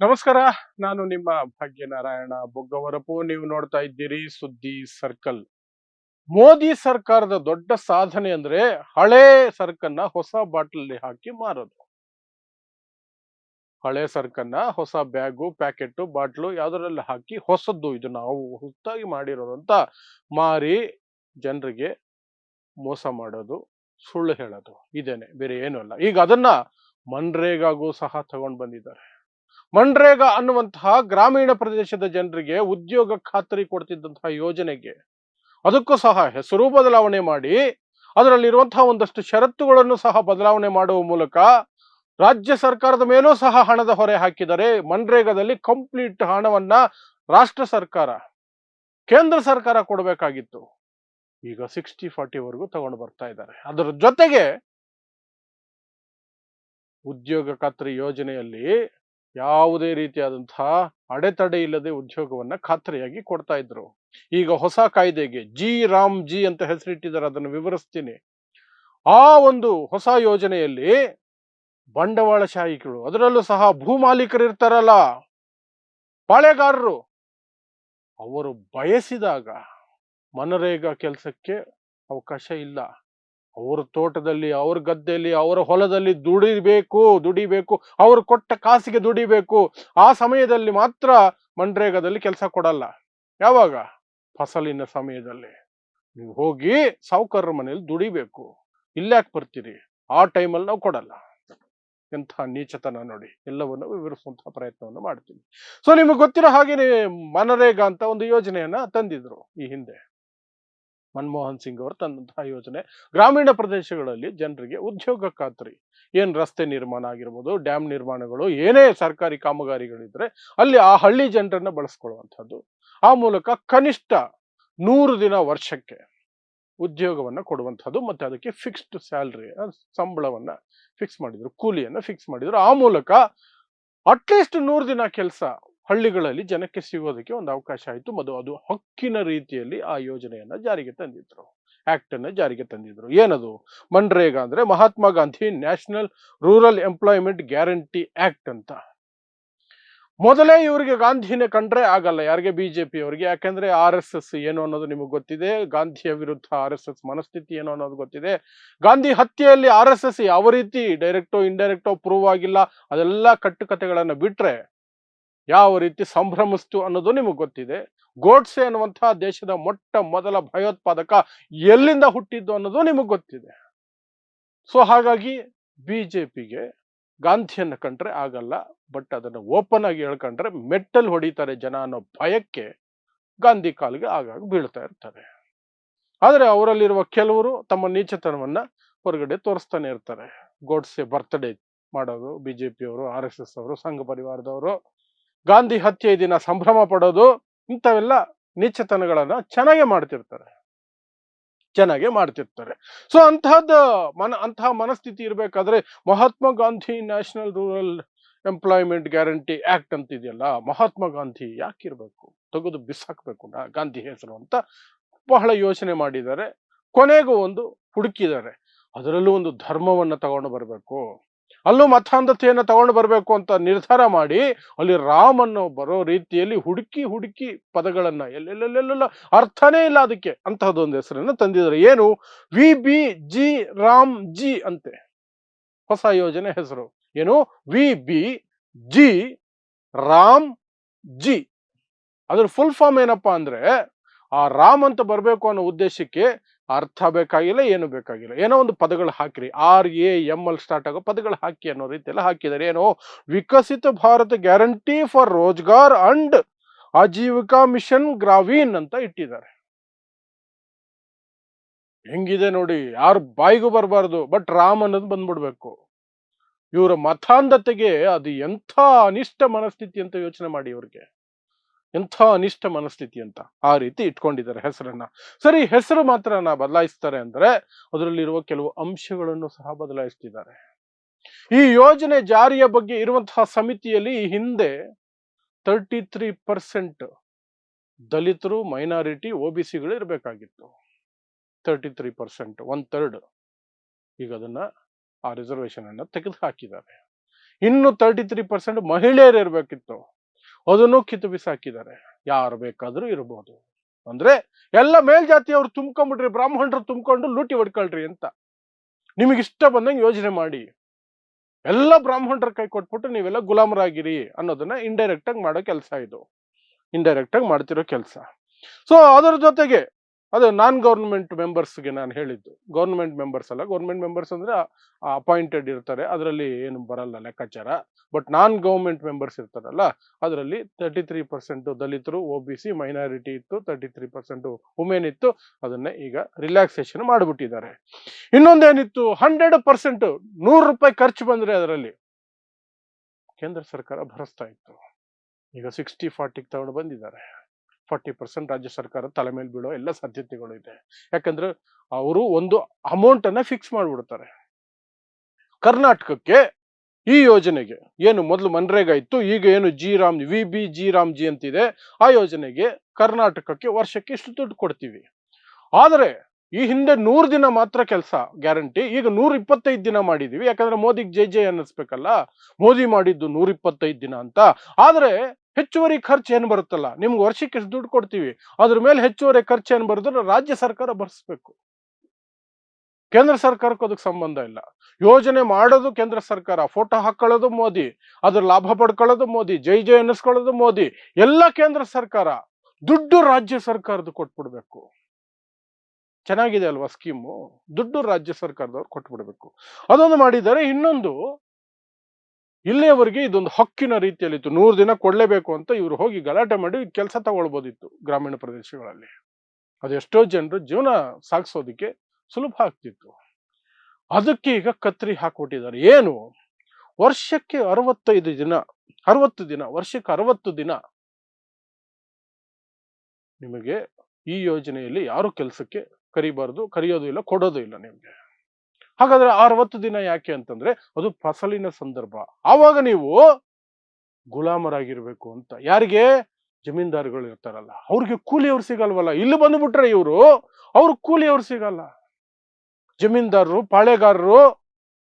ನಮಸ್ಕಾರ, ನಾನು ನಿಮ್ಮ ಭಾಗ್ಯನಾರಾಯಣ ಬೊಗ್ಗವರಪು. ನೀವು ನೋಡ್ತಾ ಇದ್ದೀರಿ ಸುದ್ದಿ ಸರ್ಕಲ್. ಮೋದಿ ಸರ್ಕಾರದ ದೊಡ್ಡ ಸಾಧನೆ ಅಂದ್ರೆ ಹಳೆ ಸರ್ಕನ್ನ ಹೊಸ ಬಾಟಲ್ ಹಾಕಿ ಮಾರೋದು. ಹಳೆ ಸರ್ಕನ್ನ ಹೊಸ ಬ್ಯಾಗು, ಪ್ಯಾಕೆಟ್, ಬಾಟ್ಲು ಯಾವ್ದ್ರಲ್ಲಿ ಹಾಕಿ ಹೊಸದ್ದು ಇದು ನಾವು ಹೊಸದಾಗಿ ಮಾಡಿರೋದು ಅಂತ ಮಾರಿ ಜನರಿಗೆ ಮೋಸ ಮಾಡೋದು, ಸುಳ್ಳು ಹೇಳೋದು, ಇದೇನೆ, ಬೇರೆ ಏನೂ ಅಲ್ಲ. ಈಗ ಅದನ್ನ ಮನ್ರೇಗಾಗೂ ಸಹ ತಗೊಂಡ್ ಬಂದಿದ್ದಾರೆ. ಮನ್ರೇಗಾ ಅನ್ನುವಂತಹ ಗ್ರಾಮೀಣ ಪ್ರದೇಶದ ಜನರಿಗೆ ಉದ್ಯೋಗ ಖಾತರಿ ಕೊಡ್ತಿದ್ದಂತಹ ಯೋಜನೆಗೆ ಅದಕ್ಕೂ ಸಹ ಹೆಸರು ಬದಲಾವಣೆ ಮಾಡಿ ಅದರಲ್ಲಿರುವಂತಹ ಒಂದಷ್ಟು ಷರತ್ತುಗಳನ್ನು ಸಹ ಬದಲಾವಣೆ ಮಾಡುವ ಮೂಲಕ ರಾಜ್ಯ ಸರ್ಕಾರದ ಮೇಲೂ ಸಹ ಹಣದ ಹೊರೆ ಹಾಕಿದರೆ ಮನ್ರೇಗಾದಲ್ಲಿ ಕಂಪ್ಲೀಟ್ ಹಣವನ್ನ ರಾಷ್ಟ್ರ ಸರ್ಕಾರ, ಕೇಂದ್ರ ಸರ್ಕಾರ ಕೊಡಬೇಕಾಗಿತ್ತು. ಈಗ ಸಿಕ್ಸ್ಟಿ ಫಾರ್ಟಿವರೆಗೂ ತಗೊಂಡು ಬರ್ತಾ ಇದ್ದಾರೆ. ಅದರ ಜೊತೆಗೆ ಉದ್ಯೋಗ ಖಾತ್ರಿ ಯೋಜನೆಯಲ್ಲಿ ಯಾವುದೇ ರೀತಿಯಾದಂತಹ ಅಡೆತಡೆ ಇಲ್ಲದೆ ಉದ್ಯೋಗವನ್ನ ಖಾತ್ರಿಯಾಗಿ ಕೊಡ್ತಾ ಇದ್ರು. ಈಗ ಹೊಸ ಕಾಯ್ದೆಗೆ ಜಿ ರಾಮ್ ಜಿ ಅಂತ ಹೆಸರಿಟ್ಟಿದ್ದಾರೆ, ಅದನ್ನು ವಿವರಿಸ್ತೀನಿ. ಆ ಒಂದು ಹೊಸ ಯೋಜನೆಯಲ್ಲಿ ಬಂಡವಾಳಶಾಹಿಗಳು, ಅದರಲ್ಲೂ ಸಹ ಭೂ ಮಾಲೀಕರು ಇರ್ತಾರಲ್ಲ, ಪಾಳೆಗಾರರು, ಅವರು ಬಯಸಿದಾಗ ಮನರೇಗಾ ಕೆಲಸಕ್ಕೆ ಅವಕಾಶ ಇಲ್ಲ. ಅವ್ರ ತೋಟದಲ್ಲಿ, ಅವ್ರ ಗದ್ದೆಯಲ್ಲಿ, ಅವರ ಹೊಲದಲ್ಲಿ ದುಡಿಬೇಕು ದುಡಿಬೇಕು, ಅವರು ಕೊಟ್ಟ ಕಾಸಿಗೆ ದುಡಿಬೇಕು. ಆ ಸಮಯದಲ್ಲಿ ಮಾತ್ರ ಮನ್ರೇಗಾದಲ್ಲಿ ಕೆಲಸ ಕೊಡಲ್ಲ. ಯಾವಾಗ? ಫಸಲಿನ ಸಮಯದಲ್ಲಿ. ನೀವು ಹೋಗಿ ಸಾವುಕಾರರ ಮನೆಯಲ್ಲಿ ದುಡಿಬೇಕು. ಇಲ್ಲಾಕ್ ಬರ್ತೀರಿ? ಆ ಟೈಮಲ್ಲಿ ನಾವು ಕೊಡಲ್ಲ. ಎಂಥ ನೀಚತನ ನೋಡಿ. ಎಲ್ಲವನ್ನು ವಿವರಿಸುವಂತಹ ಪ್ರಯತ್ನವನ್ನು ಮಾಡ್ತೀನಿ. ಸೊ ನಿಮಗೆ ಗೊತ್ತಿರೋ ಹಾಗೇನೆ ಮನರೇಗಾ ಅಂತ ಒಂದು ಯೋಜನೆಯನ್ನ ತಂದಿದ್ರು ಈ ಹಿಂದೆ. ಮನಮೋಹನ್ ಸಿಂಗ್ ಅವರು ತಂದಂತಹ ಯೋಜನೆ. ಗ್ರಾಮೀಣ ಪ್ರದೇಶಗಳಲ್ಲಿ ಜನರಿಗೆ ಉದ್ಯೋಗ ಖಾತ್ರಿ. ಏನು ರಸ್ತೆ ನಿರ್ಮಾಣ ಆಗಿರ್ಬೋದು, ಡ್ಯಾಮ್ ನಿರ್ಮಾಣಗಳು, ಏನೇ ಸರ್ಕಾರಿ ಕಾಮಗಾರಿಗಳಿದ್ರೆ ಅಲ್ಲಿ ಆ ಹಳ್ಳಿ ಜನರನ್ನ ಬಳಸ್ಕೊಳ್ಳುವಂಥದ್ದು. ಆ ಮೂಲಕ ಕನಿಷ್ಠ ನೂರು ದಿನ ವರ್ಷಕ್ಕೆ ಉದ್ಯೋಗವನ್ನು ಕೊಡುವಂಥದ್ದು ಮತ್ತೆ ಅದಕ್ಕೆ ಫಿಕ್ಸ್ಡ್ ಸ್ಯಾಲ್ರಿ ಸಂಬಳವನ್ನ ಫಿಕ್ಸ್ ಮಾಡಿದ್ರು, ಕೂಲಿಯನ್ನು ಫಿಕ್ಸ್ ಮಾಡಿದ್ರು. ಆ ಮೂಲಕ ಅಟ್ಲೀಸ್ಟ್ ನೂರು ದಿನ ಕೆಲಸ ಹಳ್ಳಿಗಳಲ್ಲಿ ಜನಕ್ಕೆ ಸಿಗೋದಕ್ಕೆ ಒಂದು ಅವಕಾಶ ಆಯಿತು. ಮತ್ತು ಅದು ಹಕ್ಕಿನ ರೀತಿಯಲ್ಲಿ ಆ ಯೋಜನೆಯನ್ನ ಜಾರಿಗೆ ತಂದಿದ್ರು. ಆಕ್ಟ್ ಅನ್ನು ಜಾರಿಗೆ ತಂದಿದ್ರು. ಏನದು? ಮನ್ರೇಗಾ ಅಂದ್ರೆ Mahatma Gandhi national rural employment guarantee act ಅಂತ. ಮೊದಲೇ ಇವರಿಗೆ ಗಾಂಧಿನೇ ಕಂಡ್ರೆ ಆಗಲ್ಲ. ಯಾರಿಗೆ? ಬಿಜೆಪಿ ಅವರಿಗೆ ಯಾಕಂದ್ರೆ ಆರ್ ಎಸ್ ಎಸ್ ಏನು ಅನ್ನೋದು ನಿಮಗೆ ಗೊತ್ತಿದೆ. ಗಾಂಧಿಯ ವಿರುದ್ಧ ಆರ್ ಎಸ್ ಎಸ್ ಮನಸ್ಥಿತಿ ಏನು ಅನ್ನೋದು ಗೊತ್ತಿದೆ. ಗಾಂಧಿ ಹತ್ಯೆಯಲ್ಲಿ ಆರ್ ಎಸ್ ಎಸ್ ಯಾವ ರೀತಿ ಡೈರೆಕ್ಟೋ ಇಂಡೈರೆಕ್ಟೋ ಪ್ರೂವ್ ಆಗಿಲ್ಲ. ಅದೆಲ್ಲ ಕಟ್ಟುಕತೆಗಳನ್ನು ಬಿಟ್ರೆ ಯಾವ ರೀತಿ ಸಂಭ್ರಮಿಸ್ತು ಅನ್ನೋದು ನಿಮಗೆ ಗೊತ್ತಿದೆ. ಗೋಡ್ಸೆ ಅನ್ನುವಂತಹ ದೇಶದ ಮೊಟ್ಟ ಮೊದಲ ಭಯೋತ್ಪಾದಕ ಎಲ್ಲಿಂದ ಹುಟ್ಟಿದ್ದು ಅನ್ನೋದು ನಿಮಗೆ ಗೊತ್ತಿದೆ. ಸೊ ಹಾಗಾಗಿ ಬಿ ಜೆ ಪಿಗೆ ಗಾಂಧಿಯನ್ನು ಕಂಡ್ರೆ ಆಗಲ್ಲ ಬಟ್ ಅದನ್ನು ಓಪನ್ ಆಗಿ ಹೇಳ್ಕೊಂಡ್ರೆ ಮೆಟ್ಟಲ್ ಹೊಡಿತಾರೆ ಜನ ಅನ್ನೋ ಭಯಕ್ಕೆ ಗಾಂಧಿ ಕಾಲಿಗೆ ಆಗಾಗ ಬೀಳ್ತಾ ಇರ್ತಾರೆ. ಆದರೆ ಅವರಲ್ಲಿರುವ ಕೆಲವರು ತಮ್ಮ ನೀಚತನವನ್ನ ಹೊರಗಡೆ ತೋರಿಸ್ತಾನೆ ಇರ್ತಾರೆ. ಗೋಡ್ಸೆ ಬರ್ತ್ಡೇ ಮಾಡೋದು, ಬಿಜೆಪಿಯವರು ಆರ್ ಎಸ್ ಎಸ್ ಅವರು, ಸಂಘ ಪರಿವಾರದವರು. ಗಾಂಧಿ ಹತ್ಯೆ ದಿನ ಸಂಭ್ರಮ ಪಡೋದು ಇಂಥವೆಲ್ಲ ನೀಚತನಗಳನ್ನ ಚೆನ್ನಾಗೆ ಮಾಡ್ತಿರ್ತಾರೆ. ಚೆನ್ನಾಗೆ ಮಾಡ್ತಿರ್ತಾರೆ. ಸೊ ಅಂತಹದ್ದು ಮನ ಅಂತಹ ಮನಸ್ಥಿತಿ ಇರಬೇಕಾದ್ರೆ Mahatma Gandhi national rural employment guarantee act ಅಂತ ಇದೆಯಲ್ಲ ಮಹಾತ್ಮ ಗಾಂಧಿ ಯಾಕಿರ್ಬೇಕು? ತೆಗೆದು ಬಿಸಾಕ್ಬೇಕು ಗಾಂಧಿ ಹೆಸರು ಅಂತ ಬಹಳ ಯೋಚನೆ ಮಾಡಿದ್ದಾರೆ. ಕೊನೆಗೂ ಒಂದು ಹುಡುಕಿದ್ದಾರೆ. ಅದರಲ್ಲೂ ಒಂದು ಧರ್ಮವನ್ನು ತಗೊಂಡು ಬರಬೇಕು. ಅಲ್ಲೂ ಮತಾಂಧತೆಯನ್ನು ತಗೊಂಡು ಬರಬೇಕು ಅಂತ ನಿರ್ಧಾರ ಮಾಡಿ ಅಲ್ಲಿ ರಾಮನ್ನು ಬರೋ ರೀತಿಯಲ್ಲಿ ಹುಡುಕಿ ಹುಡುಕಿ ಪದಗಳನ್ನು ಎಲ್ಲೆಲ್ಲೆಲ್ಲೆಲ್ಲ ಅರ್ಥನೇ ಇಲ್ಲ ಅದಕ್ಕೆ ಅಂತಹದೊಂದು ಹೆಸರನ್ನು ತಂದಿದ್ದಾರೆ. ಏನು? V B G Ram G ಅಂತೆ. ಹೊಸ ಯೋಜನೆ ಹೆಸರು. ಏನು? V B G Ram G. ಅದ್ರ ಫುಲ್ ಫಾರ್ಮ್ ಏನಪ್ಪಾ ಅಂದ್ರೆ ಆ ರಾಮ್ ಅಂತ ಬರಬೇಕು ಅನ್ನೋ ಉದ್ದೇಶಕ್ಕೆ ಅರ್ಥ ಬೇಕಾಗಿಲ್ಲ, ಏನು ಬೇಕಾಗಿಲ್ಲ. ಏನೋ ಒಂದು ಪದಗಳು ಹಾಕಿರಿ. ಆರ್ ಎ ಎಂ ಅಲ್ಲಿ ಸ್ಟಾರ್ಟ್ ಆಗೋ ಪದಗಳು ಹಾಕಿ ಅನ್ನೋ ರೀತಿಯೆಲ್ಲ ಹಾಕಿದ್ದಾರೆ ಏನೋ? Viksit Bharat guarantee for Rozgar and Ajeevika mission Gramin ಅಂತ ಇಟ್ಟಿದ್ದಾರೆ. ಹೆಂಗಿದೆ ನೋಡಿ, ಯಾರು ಬಾಯಿಗೂ ಬರಬಾರ್ದು ಬಟ್ ರಾಮ್ ಅನ್ನೋದು ಬಂದ್ಬಿಡ್ಬೇಕು. ಇವರ ಮತಾಂಧತೆಗೆ ಅದು ಎಂಥ ಅನಿಷ್ಟ ಮನಸ್ಥಿತಿ ಅಂತ ಯೋಚನೆ ಮಾಡಿ ಇವ್ರಿಗೆ. ಎಂಥ ಅನಿಷ್ಟ ಮನಸ್ಥಿತಿ ಅಂತ ಆ ರೀತಿ ಇಟ್ಕೊಂಡಿದ್ದಾರೆ ಹೆಸರನ್ನ. ಸರಿ, ಹೆಸರು ಮಾತ್ರ ನಾ ಬದಲಾಯಿಸ್ತಾರೆ ಅಂದ್ರೆ ಅದರಲ್ಲಿರುವ ಕೆಲವು ಅಂಶಗಳನ್ನು ಸಹ ಬದಲಾಯಿಸ್ತಿದ್ದಾರೆ. ಈ ಯೋಜನೆ ಜಾರಿಯ ಬಗ್ಗೆ ಇರುವಂತಹ ಸಮಿತಿಯಲ್ಲಿ ಈ ಹಿಂದೆ ತರ್ಟಿ ತ್ರೀ ಪರ್ಸೆಂಟ್ ದಲಿತರು ಮೈನಾರಿಟಿ ಒ ಬಿ ಸಿಗಳು ಇರಬೇಕಾಗಿತ್ತು. Thirty three percent one third ಈಗ ಅದನ್ನ ಆ ರಿಸರ್ವೇಶನ್ ಅನ್ನ ತೆಗೆದು ಹಾಕಿದ್ದಾರೆ ಇನ್ನು ತರ್ಟಿ ತ್ರೀ ಪರ್ಸೆಂಟ್ ಮಹಿಳೆಯರು ಇರಬೇಕಿತ್ತು. ಅದನ್ನು ಕಿತ್ತು ಬಿಸಾಕಿದ್ದಾರೆ. ಯಾರು ಬೇಕಾದ್ರೂ ಇರಬಹುದು ಅಂದ್ರೆ ಎಲ್ಲ ಮೇಲ್ಜಾತಿಯವರು ತುಂಬ್ಕೊಂಡ್ಬಿಡ್ರಿ ಬ್ರಾಹ್ಮಣರು ತುಂಬ್ಕೊಂಡು ಲೂಟಿ ಹೊಡ್ಕೊಳ್ರಿ ಅಂತ. ನಿಮಗೆ ಇಷ್ಟ ಬಂದಂಗೆ ಯೋಜನೆ ಮಾಡಿ. ಎಲ್ಲ ಬ್ರಾಹ್ಮಣರ ಕೈ ಕೊಟ್ಬಿಟ್ಟು ನೀವೆಲ್ಲ ಗುಲಾಮರಾಗಿರಿ ಅನ್ನೋದನ್ನ ಇಂಡೈರೆಕ್ಟ್ ಆಗಿ ಮಾಡೋ ಕೆಲಸ ಇದು. ಇಂಡೈರೆಕ್ಟ್ ಆಗಿ ಮಾಡ್ತಿರೋ ಕೆಲಸ. ಸೊ ಅದರ ಜೊತೆಗೆ ಅದು ನಾನ್ ಗೌರ್ಮೆಂಟ್ ಮೆಂಬರ್ಸ್ಗೆ ನಾನು ಹೇಳಿದ್ದು. ಗೌರ್ಮೆಂಟ್ ಮೆಂಬರ್ಸ್ ಅಲ್ಲ. ಗೌರ್ಮೆಂಟ್ ಮೆಂಬರ್ಸ್ ಅಂದ್ರೆ ಅಪಾಯಿಂಟೆಡ್ ಇರ್ತಾರೆ. ಅದರಲ್ಲಿ ಏನು ಬರಲ್ಲ ಲೆಕ್ಕಾಚಾರ. ಬಟ್ ನಾನ್ ಗೌರ್ಮೆಂಟ್ ಮೆಂಬರ್ಸ್ ಇರ್ತಾರಲ್ಲ, ಅದರಲ್ಲಿ ತರ್ಟಿ ತ್ರೀ ಪರ್ಸೆಂಟ್ ದಲಿತರು ಒ ಬಿ ಸಿ ಮೈನಾರಿಟಿ ಇತ್ತು ತರ್ಟಿ ತ್ರೀ ಪರ್ಸೆಂಟ್ ವುಮೆನ್ ಇತ್ತು. ಅದನ್ನ ಈಗ ರಿಲ್ಯಾಕ್ಸೇಷನ್ ಮಾಡಿಬಿಟ್ಟಿದ್ದಾರೆ. ಇನ್ನೊಂದೇನಿತ್ತು? ಹಂಡ್ರೆಡ್ ಪರ್ಸೆಂಟ್ ನೂರು ರೂಪಾಯಿ ಖರ್ಚು ಬಂದ್ರೆ ಅದರಲ್ಲಿ ಕೇಂದ್ರ ಸರ್ಕಾರ ಭರಿಸ್ತಾ ಇತ್ತು. ಈಗ ಸಿಕ್ಸ್ಟಿ ಫಾರ್ಟಿಗೆ ತಗೊಂಡು ಬಂದಿದ್ದಾರೆ. ಫಾರ್ಟಿ ಪರ್ಸೆಂಟ್ ರಾಜ್ಯ ಸರ್ಕಾರ ತಲೆ ಮೇಲೆ ಬೀಳೋ ಎಲ್ಲ ಸಾಧ್ಯತೆಗಳು ಇದೆ. ಯಾಕಂದ್ರೆ ಅವರು ಒಂದು ಅಮೌಂಟ್ ಅನ್ನ ಫಿಕ್ಸ್ ಮಾಡಿಬಿಡ್ತಾರೆ. ಕರ್ನಾಟಕಕ್ಕೆ ಈ ಯೋಜನೆಗೆ ಏನು ಮೊದಲು ಮನ್ರೇಗಾ ಇತ್ತು, ಈಗ ಏನು G Ram V B G Ram G ಅಂತಿದೆ, ಆ ಯೋಜನೆಗೆ ಕರ್ನಾಟಕಕ್ಕೆ ವರ್ಷಕ್ಕೆ ಇಷ್ಟು ದುಡ್ಡು ಕೊಡ್ತೀವಿ. ಆದರೆ ಈ ಹಿಂದೆ ನೂರು ದಿನ ಮಾತ್ರ ಕೆಲಸ ಗ್ಯಾರಂಟಿ, ಈಗ ನೂರ ಇಪ್ಪತ್ತೈದು ದಿನ ಮಾಡಿದೀವಿ. ಯಾಕಂದ್ರೆ ಮೋದಿಗೆ ಜೈ ಜೈ ಅನ್ನಿಸ್ಬೇಕಲ್ಲ? ಮೋದಿ ಮಾಡಿದ್ದು ನೂರ ಇಪ್ಪತ್ತೈದು ದಿನ ಅಂತ. ಆದ್ರೆ ಹೆಚ್ಚುವರಿ ಖರ್ಚು ಏನು ಬರುತ್ತಲ್ಲ, ನಿಮ್ಗೆ ವರ್ಷಕ್ಕೆ ಎಷ್ಟು ದುಡ್ಡು ಕೊಡ್ತೀವಿ, ಅದ್ರ ಮೇಲೆ ಹೆಚ್ಚುವರಿ ಖರ್ಚು ಏನು ಬರುತ್ತಲ್ಲ ರಾಜ್ಯ ಸರ್ಕಾರ ಭರಿಸ್ಬೇಕು. ಕೇಂದ್ರ ಸರ್ಕಾರಕ್ಕೂ ಅದಕ್ಕೆ ಸಂಬಂಧ ಇಲ್ಲ. ಯೋಜನೆ ಮಾಡೋದು ಕೇಂದ್ರ ಸರ್ಕಾರ, ಫೋಟೋ ಹಾಕೊಳ್ಳೋದು ಮೋದಿ, ಅದ್ರ ಲಾಭ ಪಡ್ಕೊಳ್ಳೋದು ಮೋದಿ, ಜೈ ಜೈ ಅನ್ನಿಸ್ಕೊಳ್ಳೋದು ಮೋದಿ, ಎಲ್ಲ ಕೇಂದ್ರ ಸರ್ಕಾರ, ದುಡ್ಡು ರಾಜ್ಯ ಸರ್ಕಾರದ್ದು ಕೊಟ್ಬಿಡ್ಬೇಕು. ಚೆನ್ನಾಗಿದೆ ಅಲ್ವಾ ಸ್ಕೀಮು? ದುಡ್ಡು ರಾಜ್ಯ ಸರ್ಕಾರದವ್ರು ಕೊಟ್ಬಿಡ್ಬೇಕು. ಅದೊಂದು ಮಾಡಿದ್ದಾರೆ, ಇನ್ನೊಂದು ಇಲ್ಲಿಯವರೆಗೆ ಇದೊಂದು ಹಕ್ಕಿನ ರೀತಿಯಲ್ಲಿತ್ತು. ನೂರು ದಿನ ಕೊಡಲೇಬೇಕು ಅಂತ ಇವರು ಹೋಗಿ ಗಲಾಟೆ ಮಾಡಿ ಕೆಲಸ ತಗೊಳ್ಬೋದಿತ್ತು ಗ್ರಾಮೀಣ ಪ್ರದೇಶಗಳಲ್ಲಿ. ಅದೆಷ್ಟೋ ಜನರು ಜೀವನ ಸಾಗಿಸೋದಕ್ಕೆ ಸುಲಭ ಆಗ್ತಿತ್ತು. ಅದಕ್ಕೆ ಈಗ ಕತ್ರಿ ಹಾಕೊಟ್ಟಿದ್ದಾರೆ. ಏನು? ವರ್ಷಕ್ಕೆ ಅರವತ್ತೈದು ದಿನ, ಅರವತ್ತು ದಿನ, ವರ್ಷಕ್ಕೆ ಅರವತ್ತು ದಿನ ನಿಮಗೆ ಈ ಯೋಜನೆಯಲ್ಲಿ ಯಾರು ಕೆಲಸಕ್ಕೆ ಕರಿಬಾರ್ದು, ಕರೆಯೋದು ಇಲ್ಲ, ಕೊಡೋದು ಇಲ್ಲ ನಿಮ್ಗೆ. ಹಾಗಾದ್ರೆ ಅರವತ್ತು ದಿನ ಯಾಕೆ ಅಂತಂದ್ರೆ ಅದು ಫಸಲಿನ ಸಂದರ್ಭ. ಆವಾಗ ನೀವು ಗುಲಾಮರಾಗಿರ್ಬೇಕು ಅಂತ. ಯಾರಿಗೆ? ಜಮೀನ್ದಾರುಗಳು ಇರ್ತಾರಲ್ಲ. ಅವ್ರಿಗೆ ಕೂಲಿಯವ್ರು ಸಿಗಲ್ವಲ್ಲ. ಇಲ್ಲಿ ಬಂದ್ಬಿಟ್ರೆ ಇವರು, ಅವ್ರು ಕೂಲಿಯವ್ರು ಸಿಗಲ್ಲ. ಜಮೀನ್ದಾರರು, ಪಾಳೆಗಾರರು,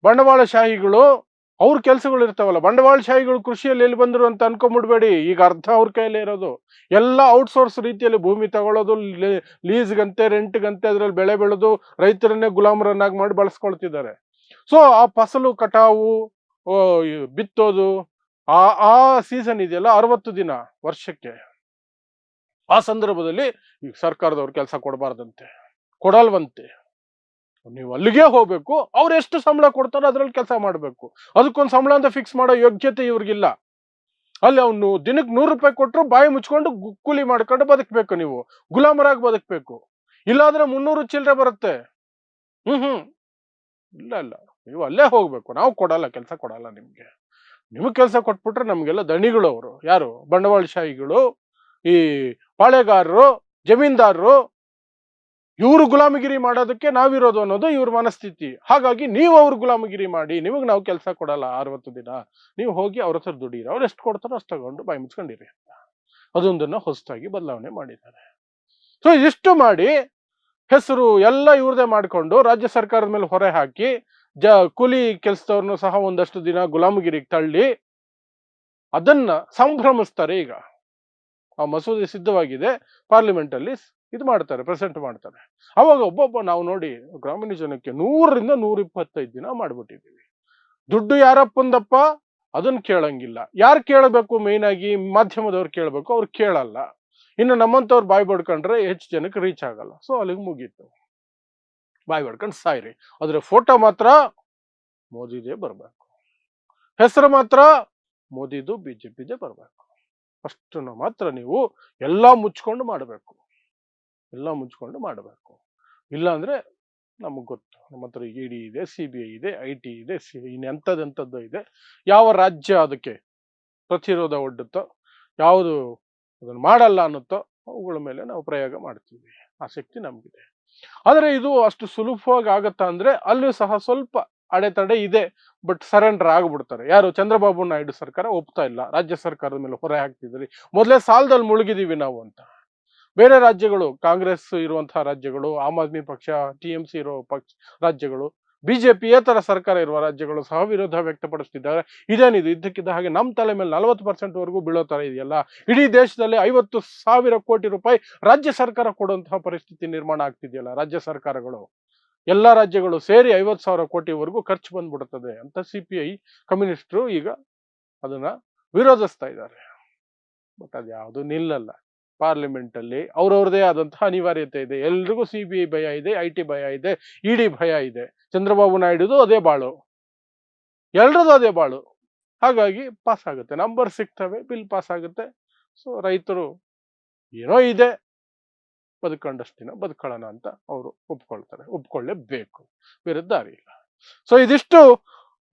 ಬಂಡವಾಳಶಾಹಿಗಳು ಅವ್ರ ಕೆಲಸಗಳು ಇರ್ತಾವಲ್ಲ, ಬಂಡವಾಳಶಾಹಿಗಳು ಕೃಷಿಯಲ್ಲಿ ಎಲ್ಲಿ ಬಂದರು ಅಂತ ಅನ್ಕೊಂಬಿಡ್ಬೇಡಿ. ಈಗ ಅರ್ಧ ಅವ್ರ ಕೈಯಲ್ಲೇ ಇರೋದು. ಎಲ್ಲ ಔಟ್ಸೋರ್ಸ್ ರೀತಿಯಲ್ಲಿ ಭೂಮಿ ತಗೊಳ್ಳೋದು ಲೀಸ್ಗಂತೆ ರೆಂಟ್ಗಂತೆ ಅದ್ರಲ್ಲಿ ಬೆಳೆ ಬೆಳೆದು ರೈತರನ್ನೇ ಗುಲಾಮರನ್ನಾಗಿ ಮಾಡಿ ಬಳಸ್ಕೊಳ್ತಿದ್ದಾರೆ. ಸೊ ಆ ಫಸಲು ಕಟಾವು ಬಿತ್ತೋದು, ಆ ಆ ಸೀಸನ್ ಇದೆಯಲ್ಲ ಅರವತ್ತು ದಿನ ವರ್ಷಕ್ಕೆ. ಆ ಸಂದರ್ಭದಲ್ಲಿ ಈಗ ಸರ್ಕಾರದವ್ರು ಕೆಲಸ ಕೊಡಬಾರ್ದಂತೆ, ಕೊಡಲ್ವಂತೆ. ನೀವು ಅಲ್ಲಿಗೆ ಹೋಗ್ಬೇಕು, ಅವ್ರು ಎಷ್ಟು ಸಂಬಳ ಕೊಡ್ತಾರೋ ಅದ್ರಲ್ಲಿ ಕೆಲಸ ಮಾಡಬೇಕು. ಅದಕ್ಕೊಂದು ಸಂಬಳ ಅಂತ ಫಿಕ್ಸ್ ಮಾಡೋ ಯೋಗ್ಯತೆ ಇವ್ರಿಗಿಲ್ಲ. ಅಲ್ಲಿ ಅವನು ದಿನಕ್ಕೆ ನೂರು ರೂಪಾಯಿ ಕೊಟ್ಟರು ಬಾಯಿ ಮುಚ್ಕೊಂಡು ಕೂಲಿ ಮಾಡ್ಕೊಂಡು ಬದುಕಬೇಕು ನೀವು. ಗುಲಾಮರಾಗಿ ಬದುಕಬೇಕು. ಇಲ್ಲಾಂದ್ರೆ ಮುನ್ನೂರು ಚಿಲ್ಲರೆ ಬರುತ್ತೆ. ಹ್ಮ್ ಹ್ಮ್. ಇಲ್ಲ ಇಲ್ಲ. ನೀವು ಅಲ್ಲೇ ಹೋಗ್ಬೇಕು. ನಾವು ಕೊಡಲ್ಲ, ಕೆಲಸ ಕೊಡಲ್ಲ ನಿಮ್ಗೆ. ನಿಮಗೆ ಕೆಲಸ ಕೊಟ್ಬಿಟ್ರೆ ನಮ್ಗೆಲ್ಲ ದಣಿಗಳು ಅವರು ಯಾರು? ಬಂಡವಾಳಶಾಹಿಗಳು, ಈ ಪಾಳೆಗಾರರು, ಜಮೀನ್ದಾರರು ಇವರು ಗುಲಾಮಗಿರಿ ಮಾಡೋದಕ್ಕೆ ನಾವಿರೋದು ಅನ್ನೋದು ಇವ್ರ ಮನಸ್ಥಿತಿ. ಹಾಗಾಗಿ ನೀವು ಅವ್ರ ಗುಲಾಮಗಿರಿ ಮಾಡಿ, ನಿಮಗೆ ನಾವು ಕೆಲಸ ಕೊಡಲ್ಲ ಅರವತ್ತು ದಿನ. ನೀವು ಹೋಗಿ ಅವ್ರ ಹತ್ರ ದುಡೀರಿ. ಅವ್ರು ಎಷ್ಟು ಕೊಡ್ತಾರೋ ಅಷ್ಟು ತಗೊಂಡು ಬಾಯಿ ಮುಚ್ಕೊಂಡಿರಿ ಅಂತ. ಅದೊಂದನ್ನು ಹೊಸದಾಗಿ ಬದಲಾವಣೆ ಮಾಡಿದ್ದಾರೆ. ಸೊ ಇಷ್ಟು ಮಾಡಿ ಹೆಸರು ಎಲ್ಲ ಇವ್ರದೇ ಮಾಡಿಕೊಂಡು ರಾಜ್ಯ ಸರ್ಕಾರದ ಮೇಲೆ ಹೊರೆ ಹಾಕಿ, ಜ ಕೂಲಿ ಕೆಲಸದವ್ರನ್ನು ಸಹ ಒಂದಷ್ಟು ದಿನ ಗುಲಾಮಗಿರಿಗೆ ತಳ್ಳಿ, ಅದನ್ನ ಸಂಭ್ರಮಿಸ್ತಾರೆ ಈಗ. ಆ ಮಸೂದೆ ಸಿದ್ಧವಾಗಿದೆ. ಪಾರ್ಲಿಮೆಂಟ್ ಅಲ್ಲಿ ಇದು ಮಾಡ್ತಾರೆ ಪ್ರೆಸೆಂಟ್ ಮಾಡ್ತಾರೆ. ಅವಾಗ ಒಬ್ಬೊಬ್ಬ ನಾವು ನೋಡಿ ಗ್ರಾಮೀಣ ಜನಕ್ಕೆ ನೂರರಿಂದ ನೂರ ಇಪ್ಪತ್ತೈದು ದಿನ ಮಾಡ್ಬಿಟ್ಟಿದ್ದೀವಿ. ದುಡ್ಡು ಯಾರಪ್ಪಂದಪ್ಪ? ಅದನ್ನ ಕೇಳಂಗಿಲ್ಲ. ಯಾರು ಕೇಳಬೇಕು ಮೇಯ್ನ್ ಆಗಿ? ಮಾಧ್ಯಮದವ್ರು ಕೇಳಬೇಕು, ಅವ್ರು ಕೇಳಲ್ಲ. ಇನ್ನು ನಮ್ಮಂಥವ್ರು ಬಾಯಿ ಬಡ್ಕೊಂಡ್ರೆ ಹೆಚ್ಚು ಜನಕ್ಕೆ ರೀಚ್ ಆಗಲ್ಲ. ಸೊ ಅಲ್ಲಿಗೆ ಮುಗೀತು. ಬಾಯಿ ಬಡ್ಕೊಂಡು ಸಾಯ್ರಿ. ಆದರೆ ಫೋಟೋ ಮಾತ್ರ ಮೋದಿದೇ ಬರಬೇಕು. ಹೆಸರು ಮಾತ್ರ ಮೋದಿದು, ಬಿಜೆಪಿದೇ ಬರಬೇಕು. ಅಷ್ಟನ್ನು ಮಾತ್ರ ನೀವು ಎಲ್ಲ ಮುಚ್ಕೊಂಡು ಮಾಡಬೇಕು. ಎಲ್ಲ ಮುಚ್ಕೊಂಡು ಮಾಡಬೇಕು. ಇಲ್ಲಾಂದರೆ ನಮಗೆ ಗೊತ್ತು, ನಮ್ಮ ಹತ್ರ ಇ ಡಿ ಇದೆ, ಸಿ ಬಿ ಐ ಇದೆ, ಐ ಟಿ ಇದೆ, ಸಿ ಇನ್ನೆಂಥದ್ದೆಂಥದ್ದು ಇದೆ. ಯಾವ ರಾಜ್ಯ ಅದಕ್ಕೆ ಪ್ರತಿರೋಧ ಒಡ್ಡುತ್ತೋ, ಯಾವುದು ಅದನ್ನು ಮಾಡಲ್ಲ ಅನ್ನುತ್ತೋ ಅವುಗಳ ಮೇಲೆ ನಾವು ಪ್ರಯೋಗ ಮಾಡ್ತೀವಿ. ಆ ಶಕ್ತಿ ನಮಗಿದೆ. ಆದರೆ ಇದು ಅಷ್ಟು ಸುಲಭವಾಗಿ ಆಗತ್ತಾ ಅಂದ್ರೆ ಅಲ್ಲೂ ಸಹ ಸ್ವಲ್ಪ ಅಡೆತಡೆ ಇದೆ, ಬಟ್ ಸರೆಂಡರ್ ಆಗ್ಬಿಡ್ತಾರೆ. ಯಾರು? ಚಂದ್ರಬಾಬು ನಾಯ್ಡು ಸರ್ಕಾರ ಒಪ್ತಾ ಇಲ್ಲ. ರಾಜ್ಯ ಸರ್ಕಾರದ ಮೇಲೆ ಹೊರೆ ಹಾಕ್ತಿದ್ರಿ ಮೊದಲೇ ಸಾಲದಲ್ಲಿ ಮುಳುಗಿದೀವಿ ನಾವು ಅಂತ. ಬೇರೆ ರಾಜ್ಯಗಳು, ಕಾಂಗ್ರೆಸ್ ಇರುವಂತಹ ರಾಜ್ಯಗಳು, ಆಮ್ ಆದ್ಮಿ ಪಕ್ಷ, ಟಿ ಎಂ ಸಿ ಇರೋ ಪಕ್ಷ, ರಾಜ್ಯಗಳು ಬಿಜೆಪಿಯೇತರ ಸರ್ಕಾರ ಇರುವ ರಾಜ್ಯಗಳು ಸಹ ವಿರೋಧ ವ್ಯಕ್ತಪಡಿಸ್ತಿದ್ದಾರೆ. ಇದೇನಿದು? ಇದ್ದಕ್ಕಿದ್ದ ಹಾಗೆ ನಮ್ಮ ತಲೆ ಮೇಲೆ ನಲವತ್ತು ಪರ್ಸೆಂಟ್ ವರೆಗೂ ಬೀಳೋ ತರ ಇದೆಯಲ್ಲ? ಇಡೀ ದೇಶದಲ್ಲಿ ಐವತ್ತು ಸಾವಿರ ಕೋಟಿ ರೂಪಾಯಿ ರಾಜ್ಯ ಸರ್ಕಾರ ಕೊಡುವಂತಹ ಪರಿಸ್ಥಿತಿ ನಿರ್ಮಾಣ ಆಗ್ತಿದೆಯಲ್ಲ ರಾಜ್ಯ ಸರ್ಕಾರಗಳು? ಎಲ್ಲ ರಾಜ್ಯಗಳು ಸೇರಿ ಐವತ್ತು ಸಾವಿರ ಕೋಟಿವರೆಗೂ ಖರ್ಚು ಬಂದ್ಬಿಡುತ್ತದೆ ಅಂತ ಸಿ ಪಿ ಐ ಕಮ್ಯುನಿಸ್ಟರು ಈಗ ಅದನ್ನ ವಿರೋಧಿಸ್ತಾ ಇದ್ದಾರೆ. ಬಟ್ ಅದು ಯಾವುದು ನಿಲ್ಲಲ್ಲ. ಪಾರ್ಲಿಮೆಂಟ್ ಅಲ್ಲಿ ಅವ್ರವ್ರದೇ ಆದಂತಹ ಅನಿವಾರ್ಯತೆ ಇದೆ. ಎಲ್ರಿಗೂ ಸಿ ಬಿ ಐ ಭಯ ಇದೆ, ಐ ಟಿ ಭಯ ಇದೆ ಇಡಿ ಭಯ ಇದೆ. ಚಂದ್ರಬಾಬು ನಾಯ್ಡುದು ಅದೇ ಬಾಳು. ಎಲ್ರದ್ದು ಅದೇ ಬಾಳು. ಹಾಗಾಗಿ ಪಾಸ್ ಆಗುತ್ತೆ. ನಂಬರ್ ಸಿಗ್ತವೆ ಬಿಲ್ ಪಾಸ್ ಆಗುತ್ತೆ. ಸೊ ರೈತರು ಏನೋ ಇದೆ. ಬದುಕೊಂಡಷ್ಟು ದಿನ ಬದುಕೊಳ್ಳೋಣ ಅಂತ ಅವರು ಒಪ್ಕೊಳ್ತಾರೆ. ಒಪ್ಕೊಳ್ಳೇಬೇಕು. ಬೇರೆ ದಾರಿ ಇಲ್ಲ. ಸೊ ಇದಿಷ್ಟು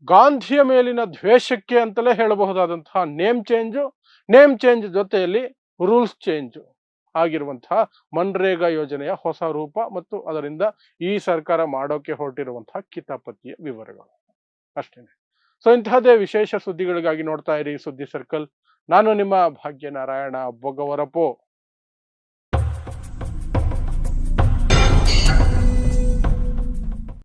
ಗಾಂಧಿಯ ಮೇಲಿನ ದ್ವೇಷಕ್ಕೆ ಅಂತಲೇ ಹೇಳಬಹುದಾದಂತಹ ನೇಮ್ ಚೇಂಜು ನೇಮ್ ಚೇಂಜ್ ಜೊತೆಯಲ್ಲಿ ರೂಲ್ಸ್ ಚೇಂಜ್ ಆಗಿರುವಂತಹ ಮನ್ರೇಗಾ ಯೋಜನೆಯ ಹೊಸ ರೂಪ ಮತ್ತು ಅದರಿಂದ ಈ ಸರ್ಕಾರ ಮಾಡೋಕೆ ಹೊರಟಿರುವಂತಹ ಕಿತಾಪತಿಯ ವಿವರಗಳು. ಅಷ್ಟೇನೆ. ಸೊ ಇಂತಹದೇ ವಿಶೇಷ ಸುದ್ದಿಗಳಿಗಾಗಿ ನೋಡ್ತಾ ಇರಿ ಸುದ್ದಿ ಸರ್ಕಲ್. ನಾನು ನಿಮ್ಮ ಭಾಗ್ಯನಾರಾಯಣ ಬೊಗವರಪೋ